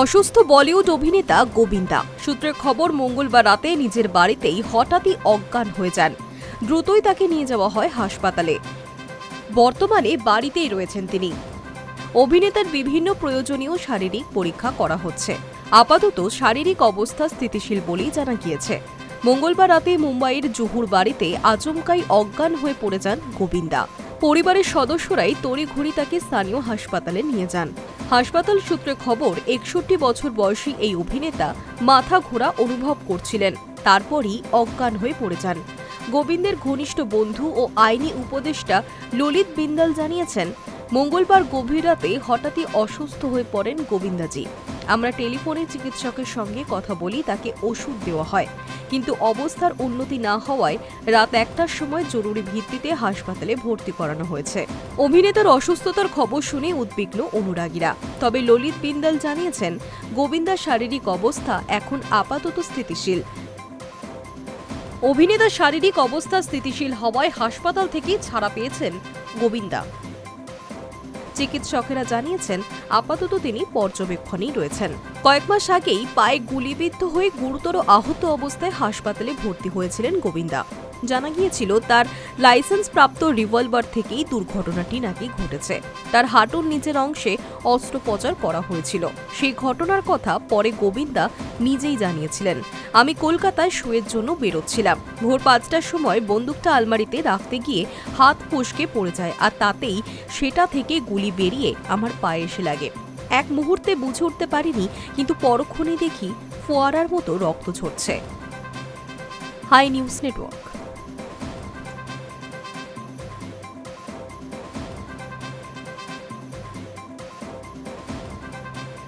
অসুস্থ বলিউড অভিনেতা গোবিন্দা। সূত্রের খবর, মঙ্গলবার রাতে নিজের বাড়িতেই হঠাৎই অজ্ঞান হয়ে যান। দ্রুতই তাকে নিয়ে যাওয়া হয় হাসপাতালে। বর্তমানে বাড়িতেই রয়েছেন তিনি। অভিনেতার বিভিন্ন প্রয়োজনীয় শারীরিক পরীক্ষা করা হচ্ছে। আপাতত শারীরিক অবস্থা স্থিতিশীল বলেই জানা গিয়েছে। মঙ্গলবার রাতে মুম্বাইয়ের জুহুর বাড়িতে আচমকাই অজ্ঞান হয়ে পড়ে যান গোবিন্দা। পরিবারের সদস্যরাই তড়িঘড়ি তাকে স্থানীয় হাসপাতালে নিয়ে যান। হাসপাতাল সূত্রে খবর, একষট্টি বছর বয়সী এই অভিনেতা মাথা ঘোরা অনুভব করছিলেন। তারপরই অজ্ঞান হয়ে পড়ে যান। গোবিন্দের ঘনিষ্ঠ বন্ধু ও আইনি উপদেষ্টা ললিত বিন্দাল জানিয়েছেন মঙ্গলবার গভীর রাতে হঠাৎই অসুস্থ হয়ে পড়েন গোবিন্দাজি। আমরা টেলিফোনে চিকিৎসকের সঙ্গে কথা বলি, তাকে ওষুধ দেওয়া হয়। কিন্তু অবস্থার উন্নতি না হওয়ায় রাত একটার সময় জরুরি ভিত্তিতে হাসপাতালে ভর্তি করানো হয়েছে। অভিনেতার অসুস্থতার খবর শুনে উদ্বিগ্ন অনুরাগীরা। তবে ললিত বিন্দাল জানিয়েছেন, গোবিন্দার শারীরিক অবস্থা এখন আপাতত স্থিতিশীল। অভিনেতার শারীরিক অবস্থা স্থিতিশীল হওয়ায় হাসপাতাল থেকে ছাড়া পেয়েছেন গোবিন্দা। চিকিৎসকেরা জানিয়েছেন আপাতত তিনি পর্যবেক্ষণেই রয়েছেন। কয়েক মাস আগেই পায়ে গুলিবিদ্ধ হয়ে গুরুতর আহত অবস্থায় হাসপাতালে ভর্তি হয়েছিলেন গোবিন্দা। জানা গিয়েছিল, তার লাইসেন্স প্রাপ্ত রিভলভার থেকেই দুর্ঘটনাটি নাকি ঘটেছে। তার হাঁটুর নিচের অংশে অস্ত্রোপচার করা হয়েছিল। সেই ঘটনার কথা পরে গোবিন্দা নিজেই জানিয়েছিলেন। আমি কলকাতায় শুয়ের জন্য বেরোচ্ছিলাম। ভোর পাঁচটার সময় বন্দুকটা আলমারিতে রাখতে গিয়ে হাত ফসকে পড়ে যায়, আর তাতেই সেটা থেকে গুলি বেরিয়ে আমার পায়ে এসে লাগে। এক মুহূর্তে বুঝে উঠতে পারিনি, কিন্তু পরক্ষণে দেখি ফোয়ারার মতো রক্ত ঝরছে। Hi news network.